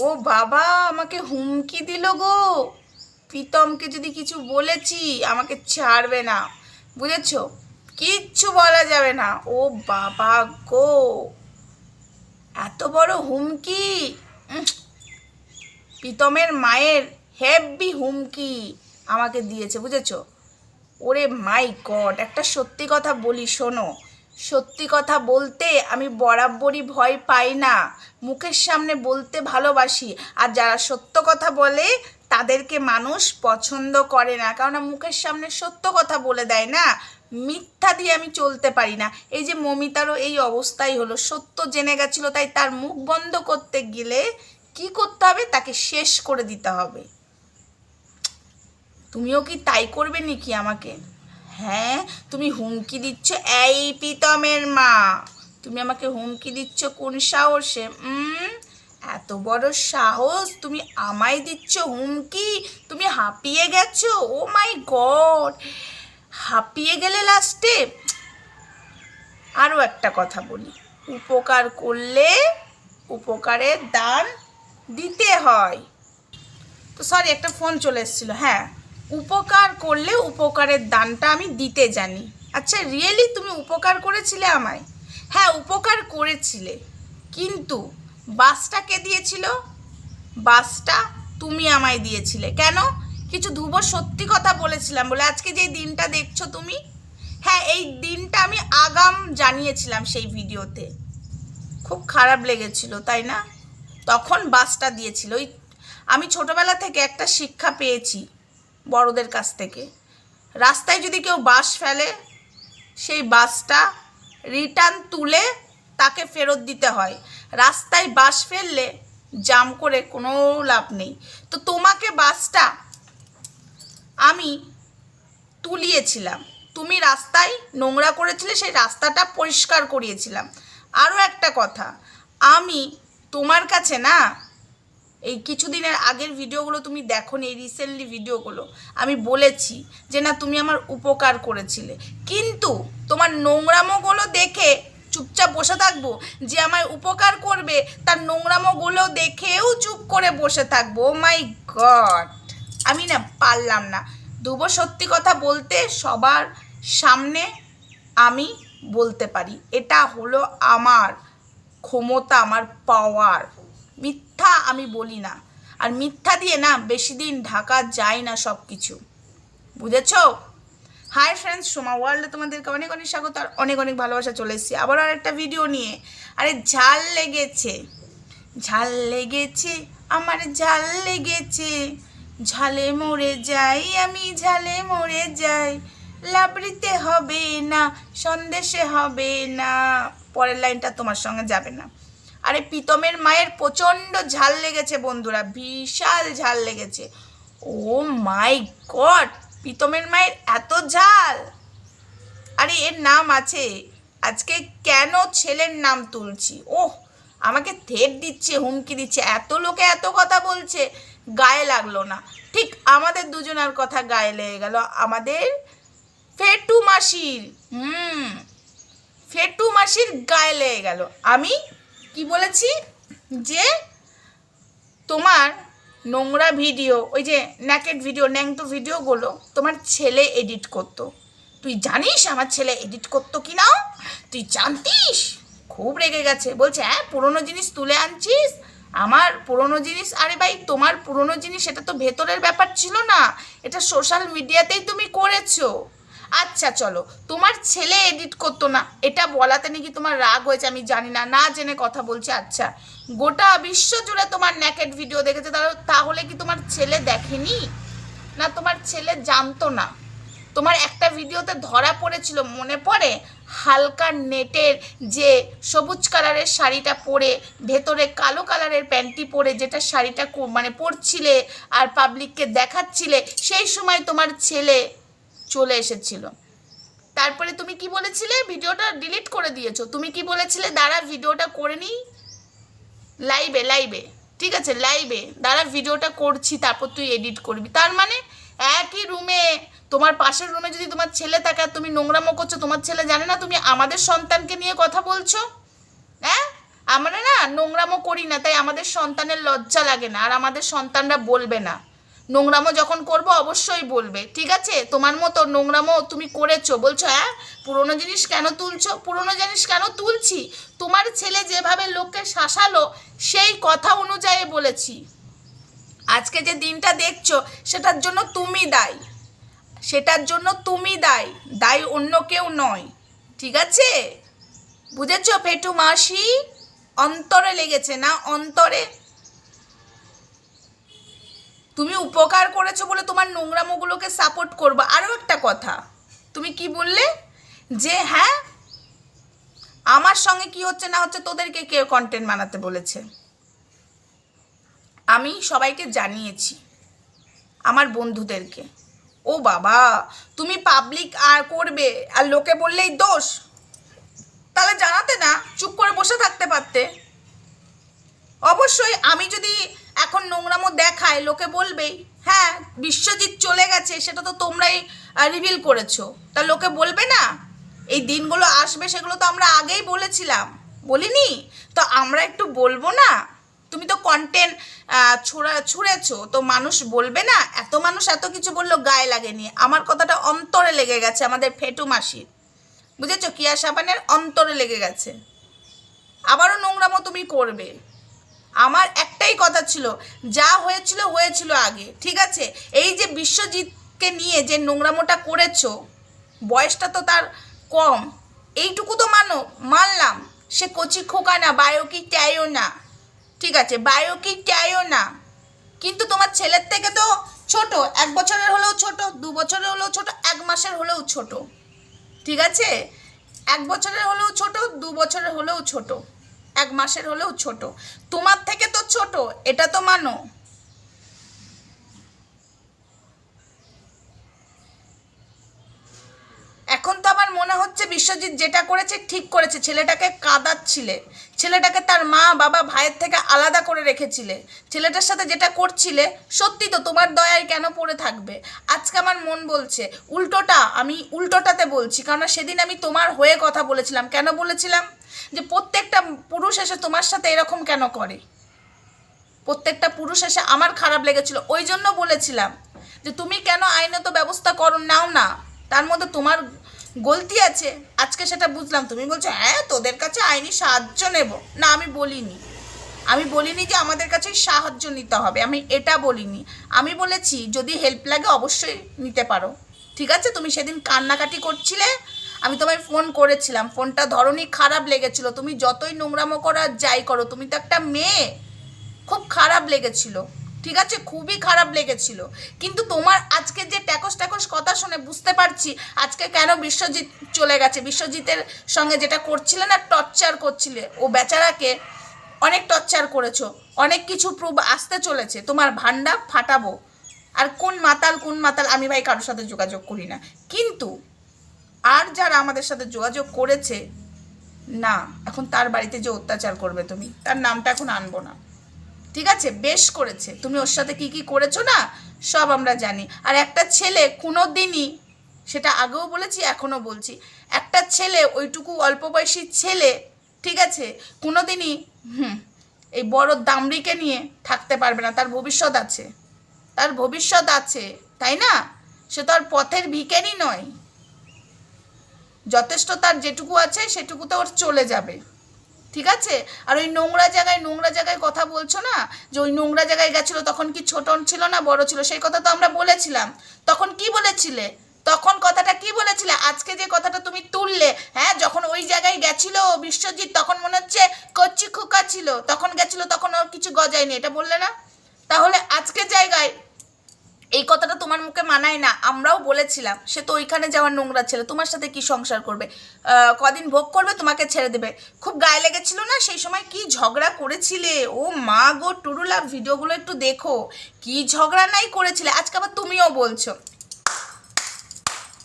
ও বাবা, আমাকে হুমকি দিল গো। প্রীতমকে যদি কিছু বলেছি, আমাকে ছাড়বে না। বুঝেছ? কিচ্ছু বলা যাবে না। ও বাবা গো। এত বড় হুমকি? প্রীতমের মায়ের হেভি হুমকি আমাকে দিয়েছে, বুঝেছ? ওরে মাই গড, একটা সত্যি কথা বলি, শোনো। সত্যি কথা বলতে আমি বরাবরই ভয় পাই না। মুখের সামনে বলতে ভালোবাসি। আর যারা সত্য কথা বলে, তাদেরকে মানুষ পছন্দ করে না। কারণ মুখের সামনে সত্য কথা বলে দেয় না। মিথ্যা দিয়ে আমি চলতে পারি না। এই যে মমিতারও এই অবস্থাই হলো। সত্য জেনে গেছিল, তাই তার মুখ বন্ধ করতে গেলে কি করতে হবে? তাকে শেষ করে দিতে হবে। তুমিও কি তাই করবে নাকি আমাকে? হ্যাঁ তুমি হুমকি দিচ্ছ এই প্রীতমের মা। তুমি আমাকে হুমকি দিচ্ছ কোন সাহসে? এত বড় সাহস তুমি আমায় দিচ্ছ হুমকি? তুমি হাঁপিয়ে গেছো? Oh my god! হাঁপিয়ে গেলে লাস্টে আরও একটা কথা বলি। উপকার করলে উপকারের দান দিতে হয়। তো সরি একটা ফোন চলে এসেছিল হ্যাঁ। উপকার করলে উপকারের দানটা আমি দিতে জানি। আচ্ছা রিয়েলি তুমি উপকার করেছিলে আমায়? হ্যাঁ উপকার করেছিলে। কিন্তু বাসটা কে দিয়েছিল? বাসটা তুমি আমায় দিয়েছিলে। কেন? কিছু ধুব সত্যি কথা বলেছিলাম, বলে আজকে যে দিনটা দেখছ তুমি? হ্যাঁ এই দিনটা আমি আগাম জানিয়েছিলাম সেই ভিডিওতে। খুব খারাপ লেগেছিল, তাই না? তখন বাসটা দিয়েছিল। ওই আমি ছোটবেলা থেকে একটা শিক্ষা পেয়েছি। বড়দের কাছ থেকে। রাস্তায় যদি কেউ বাস ফেলে, সেই বাসটা রিটার্ন তুলে তাকে ফেরত দিতে হয়। রাস্তায় বাস ফেললে জাম করে কোনো লাভ নেই। তো তোমাকে বাসটা আমি তুলিয়েছিলাম। তুমি রাস্তায় নোংরা করেছিলে, সেই রাস্তাটা পরিষ্কার করিয়েছিলাম। আরও একটা কথা, আমি তোমার কাছে না এই কিছুদিনের আগের ভিডিওগুলো তুমি দেখো এই রিসেন্টলি ভিডিওগুলো। আমি বলেছি যে না, তুমি আমার উপকার করেছিলে। কিন্তু তোমার নোংরামোগুলো দেখে চুপচাপ বসে থাকব, যে আমায় উপকার করবে, তার নোংরামোগুলো দেখেও চুপ করে বসে থাকব। ও মাই গড আমি না পারলাম না। দুব সত্যি কথা বলতে সবার সামনে আমি বলতে পারি, এটা হলো আমার ক্ষমতা, আমার পাওয়ার মিথ্যা আমি বলি না। আর মিথ্যা দিয়ে না বেশি দিন ঢাকা যায় না সব কিছু বুঝেছ? হাই ফ্রেন্ডস সোমা ওয়ার্ল্ডে তোমাদেরকে অনেক অনেক স্বাগত আর অনেক অনেক ভালোবাসা চলে এসেছি। আবার আর একটা ভিডিও নিয়ে। আরে ঝাল লেগেছে। ঝাল লেগেছে, আমার ঝাল লেগেছে। ঝালে মরে যাই আমি, ঝালে মরে যাই। লাবড়িতে হবে না, সন্দেশে হবে না। পরের লাইনটা তোমার সঙ্গে যাবে না। আরে প্রীতমের মায়ের প্রচণ্ড ঝাল লেগেছে বন্ধুরা, বিশাল ঝাল লেগেছে। ও মাই গড, প্রীতমের মায়ের এত ঝাল। আরে এর নাম আছে, আজকে কেন ছেলের নাম তুলছি? ওহ, আমাকে থেট দিচ্ছে, হুমকি দিচ্ছে, এত লোকে এত কথা বলছে, গায়ে লাগল না। ঠিক আমাদের দুজনের কথা গায়ে লেগে গেল, আমাদের ফেটু মাসির, হুম, ফেটু মাসির গায়ে লেগে গেল। আমি কি বলেছি? যে তোমার নোংরা ভিডিও ওই যে ন্যাকেট ভিডিও ন্যাংটো ভিডিওগুলো তোমার ছেলে এডিট করতো। তুই জানিস আমার ছেলে এডিট করতো কি না তুই জানতিস? খুব রেগে গেছে। বলছে হ্যাঁ পুরনো জিনিস তুলে আনছিস? আমার পুরনো জিনিস? আরে ভাই, তোমার পুরনো জিনিস এটা তো ভেতরের ব্যাপার ছিল না। এটা সোশ্যাল মিডিয়াতেই তুমি করেছ। আচ্ছা চলো। তোমার ছেলে এডিট করতো না। এটা বলাতে নাকি তোমার রাগ হয়েছে, আমি জানি না। না জেনে কথা বলছি আচ্ছা। গোটা বিশ্ব জুড়ে তোমার ন্যাকেট ভিডিও দেখেছে, তাহলে কি তোমার ছেলে দেখেনি? না, তোমার ছেলে জানতো না। তোমার একটা ভিডিওতে ধরা পড়েছিল, মনে পড়ে? হালকা নেটের যে সবুজ কালারের শাড়িটা পরে, ভেতরে কালো কালারের প্যান্টি পরে যেটা শাড়িটা মানে পরছিলে আর পাবলিককে দেখাচ্ছিলে, সেই সময় তোমার ছেলে চলে এসেছিল। তারপরে তুমি কি বলেছিলে? ভিডিওটা ডিলিট করে দিয়েছ। তুমি কি বলেছিলে? দাঁড়া, ভিডিওটা করে নিই। লাইভে লাইভে ঠিক আছে লাইভে দাঁড়া, ভিডিওটা করছি, তারপর তুই এডিট করবি। তার মানে একই রুমে তোমার পাশের রুমে যদি তোমার ছেলে থাকে তুমি নোংরামো করছ, তোমার ছেলে জানে না তুমি আমাদের সন্তানকে নিয়ে কথা বলছো? হ্যাঁ? আমরা না নোংরামো করি না, তাই আমাদের সন্তানের লজ্জা লাগে না, আর আমাদের সন্তানরা বলবে না। নোংরামো যখন করব, অবশ্যই বলবে। ঠিক আছে? তোমার মতো নোংরামো তুমি করেছ। বলছো হ্যাঁ পুরনো জিনিস কেন তুলছো? পুরনো জিনিস কেন তুলছি? তোমার ছেলে যেভাবে লোককে শাসালো, সেই কথা অনুযায়ী বলেছি। আজকে যে দিনটা দেখছ, সেটার জন্য তুমি দায়ী। সেটার জন্য তুমি দায়ী। দায়ী অন্য কেউ নয়। ঠিক আছে? বুঝেছ পেটু মাসি? অন্তরে লেগেছে না? অন্তরে তুমি উপকার করেছ বলে তোমার নোংরামোগুলোকে সাপোর্ট করব। আরও একটা কথা, তুমি কি বললে? যে হ্যাঁ আমার সঙ্গে কি হচ্ছে না হচ্ছে তোদেরকে কেউ কন্টেন্ট বানাতে বলেছে? আমি সবাইকে জানিয়েছি, আমার বন্ধুদেরকে। ও বাবা, তুমি পাবলিক আর করবে, আর লোকে বললেই দোষ? তাহলে জানাতে না, চুপ করে বসে থাকতে পারতে। অবশ্যই আমি যদি এখন দেখাই লোকে বলবেই হ্যাঁ বিশ্বজিৎ চলে গেছে, সেটা তো তোমরাই রিভিল করেছ। তা লোকে বলবে না, এই দিনগুলো আসবে, সেগুলো তো আমরা আগেই বলেছিলাম। বলিনি? তো আমরা একটু বলব না? তুমি তো কন্টেন্ট ছুড়া, ছুঁড়েছো, তো মানুষ বলবে না? এত মানুষ এত কিছু বলল, গায়ে লাগেনি। আমার কথাটা অন্তরে লেগে গেছে, আমাদের ফেটু মাসির। বুঝেছ? কিয়া সাবানের অন্তরে লেগে গেছে। আবারও নোংরামো তুমি করবে। আমার একটাই কথা ছিল, যা হয়েছিল হয়েছিল আগে, ঠিক আছে? এই যে বিশ্বজিৎকে নিয়ে যে নোংরামোটা করেছ, বয়সটা তো তার কম। এইটুকু তো মানো, মানলাম। সে কচি খোকা না বায়োকি চাইও না, ঠিক আছে? বায়োকি চাইও না। কিন্তু তোমার ছেলের থেকে তো ছোট, এক বছরের হলেও ছোট, দু বছরের হলেও ছোট, এক মাসের হলেও ছোট, ঠিক আছে? এক বছরের হলেও ছোট, দু বছরের হলেও ছোট। এক মাসের হলেও ছোট। তোমার থেকে তো ছোট এটা তো মানো। এখন তো আমার মনে হচ্ছে বিশ্বজিৎ যেটা করেছে ঠিক করেছে। ছেলেটাকে কাঁদাচ্ছিলে। ছেলেটাকে তার মা, বাবা, ভাইয়ের থেকে আলাদা করে রেখেছিলে। ছেলেটার সাথে যেটা করছিলে, সত্যি তো তোমার দয়ায় কেন পড়ে থাকবে? আজকে আমার মন বলছে, উল্টোটা আমি উল্টোটাতে বলছি, কারণ সেদিন আমি তোমার হয়ে কথা বলেছিলাম। কেন বলেছিলাম? যে প্রত্যেকটা পুরুষ এসে তোমার সাথে এরকম কেন করে? প্রত্যেকটা পুরুষ এসে আমার খারাপ লেগেছিল। ওই জন্য বলেছিলাম যে তুমি কেন আইনত ব্যবস্থা করো, নাও না। তার মধ্যে তোমার গলতি আছে। আজকে সেটা বুঝলাম। তুমি বলছো হ্যাঁ তোদের কাছে আইনি সাহায্য নেব। না, আমি বলিনি। আমি বলিনি যে আমাদের কাছে সাহায্য নিতে হবে। আমি এটা বলিনি। আমি বলেছি, যদি হেল্প লাগে অবশ্যই নিতে পারো। ঠিক আছে? তুমি সেদিন কান্নাকাটি করছিলে। আমি তোমায় ফোন করেছিলাম। ফোনটা ধরনই খারাপ লেগেছিল। তুমি যতই নোংরামো করো যাই করো, তুমি তো একটা মেয়ে। খুব খারাপ লেগেছিল। ঠিক আছে? খুবই খারাপ লেগেছিল। কিন্তু তোমার আজকে যে ট্যাকস ট্যাকস কথা শুনে বুঝতে পারছি আজকে কেন বিশ্বজিৎ চলে গেছে। বিশ্বজিতের সঙ্গে যেটা করছিলে না, টর্চার করছিলে। ও বেচারাকে অনেক টর্চার করেছ, অনেক কিছু প্রুভ আসতে চলেছে। তোমার ভান্ডা ফাটাবো। আর কোন মাতাল কোন মাতাল, আমি ভাই কারোর সাথে যোগাযোগ করি না। কিন্তু আর যারা আমাদের সাথে যোগাযোগ করেছে, না, এখন তার বাড়িতে যে অত্যাচার করবে তুমি, তার নামটা এখন আনব না। ঠিক আছে? বেশ করেছে। তুমি ওর সাথে কি কি করেছ না, সব আমরা জানি। আর একটা ছেলে কোনো দিনই সেটা আগেও বলেছি, এখনও বলছি, একটা ছেলে, ওইটুকু অল্প বয়সী ছেলে, ঠিক আছে কোনো দিনই হুম, এই বড় দামড়িকে নিয়ে থাকতে পারবে না। তার ভবিষ্যৎ আছে। তার ভবিষ্যৎ আছে, তাই না? সে তো আর পথের ভিকেরই নয়। যথেষ্ট তার যেটুকু আছে, সেটুকুতে ওর চলে যাবে। ঠিক আছে? আর ওই নোংরা জায়গায় নোংরা জায়গায় কথা বলছো না? যে ওই নোংরা জায়গায় গেছিল, তখন কি ছোট ছিল না বড় ছিল? সেই কথা তো আমরা বলেছিলাম। তখন কি বলেছিলে? তখন কথাটা কি বলেছিলে? আজকে যে কথাটা তুমি তুললে হ্যাঁ? যখন ওই জায়গায় গেছিল বিশ্বজিৎ, তখন মনে হচ্ছে কচ্ছি খোকা ছিল। তখন গেছিল, তখন ওর কিছু গজায়নি। এটা বললে না? তাহলে আজকে জায়গায় এই কথাটা তোমার মুখে মানায় না, আমরাও বলেছিলাম, সে তো ওইখানে যাওয়ার নোংরা ছেলে, তোমার সাথে কি সংসার করবে? কদিন ভোগ করবে, তোমাকে ছেড়ে দেবে। খুব গায়ে লেগেছিল না সেই সময় কি ঝগড়া করেছিলে? ও মা গো, টুরুলা, ভিডিওগুলো একটু দেখো। কি ঝগড়া নাই করেছিলে? আজকে আবার তুমিও বলছো।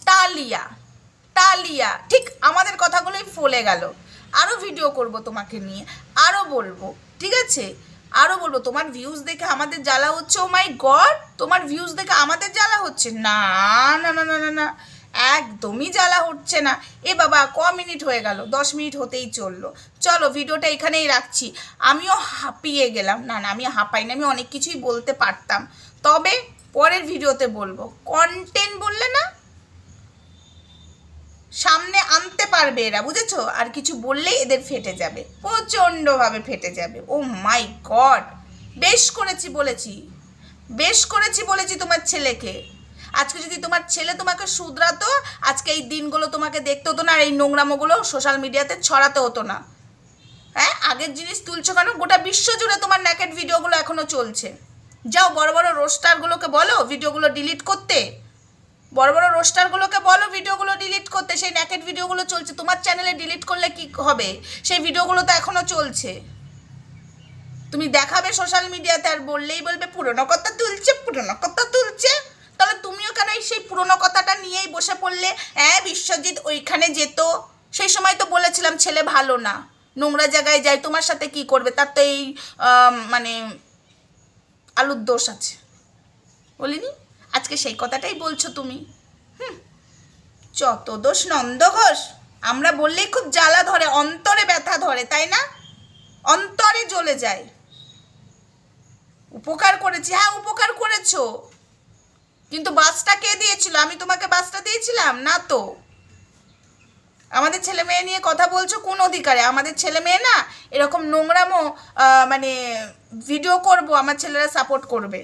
তালিয়া তালিয়া, ঠিক আমাদের কথাগুলোই ফলে গেল। আরও ভিডিও করব তোমাকে নিয়ে আরও বলব, ঠিক আছে? আরও বলব, তোমার ভিউজ দেখে আমাদের জ্বালা হচ্ছে ও মাই গড তোমার ভিউজ দেখে আমাদের জ্বালা হচ্ছে? না না না না না না, একদমই জ্বালা হচ্ছে না। এ বাবা, ক মিনিট হয়ে গেল? দশ মিনিট হতেই চলল। চলো, ভিডিওটা এখানেই রাখছি। আমিও হাঁপিয়ে গেলাম। না না আমি হাঁপাই না আমি অনেক কিছুই বলতে পারতাম। তবে পরের ভিডিওতে বলব। কন্টেন্ট বললে না সামনে আনতে পারবে এরা, বুঝেছ? আর কিছু বললেই এদের ফেটে যাবে, প্রচণ্ডভাবে ফেটে যাবে। Oh my god! বেশ করেছি বলেছি, বেশ করেছি বলেছি তোমার ছেলেকে। আজকে যদি তোমার ছেলে তোমাকে শুধরাতো, আজকে এই দিনগুলো তোমাকে দেখতে হতো না, আর এই নোংরামোগুলো সোশ্যাল মিডিয়াতে ছড়াতে হতো না। হ্যাঁ? আগের জিনিস তুলছো কেন? গোটা বিশ্ব জুড়ে তোমার ন্যাকেট ভিডিওগুলো এখনও চলছে। যাও বড় বড় রোস্টারগুলোকে বলো ভিডিওগুলো ডিলিট করতে। বড় বড় রোস্টারগুলোকে বলো ভিডিওগুলো ডিলিট করতে, সেই ন্যাকেট ভিডিওগুলো চলছে। তোমার চ্যানেলে ডিলিট করলে কি হবে? সেই ভিডিওগুলো তো এখনও চলছে। তুমি দেখাবে সোশ্যাল মিডিয়াতে আর বললেই বলবে, পুরনো কথা তুলছে, পুরনো কথা তুলছে। তাহলে তুমিও কেন এই সেই পুরনো কথাটা নিয়েই বসে পড়লে হ্যাঁ বিশ্বজিৎ ওইখানে যেত। সেই সময় তো বলেছিলাম, ছেলে ভালো না। নোংরা জায়গায় যায়, তোমার সাথে কি করবে? তার তো এই মানে আলুর দোষ আছে। বলিনি? আজকে সেই কথাটাই বলছো তুমি? হুম। যত দোষ নন্দ ঘোষ আমরা বললেই খুব জ্বালা ধরে, অন্তরে ব্যথা ধরে, তাই না? অন্তরে জ্বলে যায়। উপকার করেছি হ্যাঁ উপকার করেছ। কিন্তু বাসটা কে দিয়েছিল? আমি তোমাকে বাসটা দিয়েছিলাম, না তো? আমাদের ছেলে মেয়ে নিয়ে কথা বলছো কোন অধিকারে? আমাদের ছেলে মেয়ে না এরকম নোংরামো মানে ভিডিও করব, আমার ছেলেরা সাপোর্ট করবে।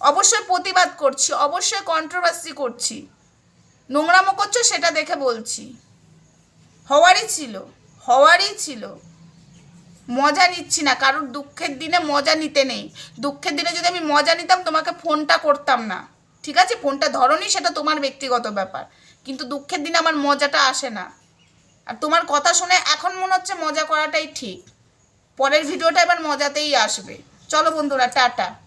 অবশ্যই প্রতিবাদ করছি, অবশ্যই কন্ট্রোভার্সি করছি। নোংরামো করছ সেটা দেখে বলছি। হওয়ারই ছিল হওয়ারই ছিল। মজা নিচ্ছি না, কারোর দুঃখের দিনে মজা নিতে নেই। দুঃখের দিনে যদি আমি মজা নিতাম, তোমাকে ফোনটা করতাম না। ঠিক আছে? ফোনটা ধরনি, সেটা তোমার ব্যক্তিগত ব্যাপার। কিন্তু দুঃখের দিনে আমার মজাটা আসে না। আর তোমার কথা শুনে এখন মনে হচ্ছে মজা করাটাই ঠিক। পরের ভিডিওটা এবার মজাতেই আসবে। চলো বন্ধুরা, টাটা।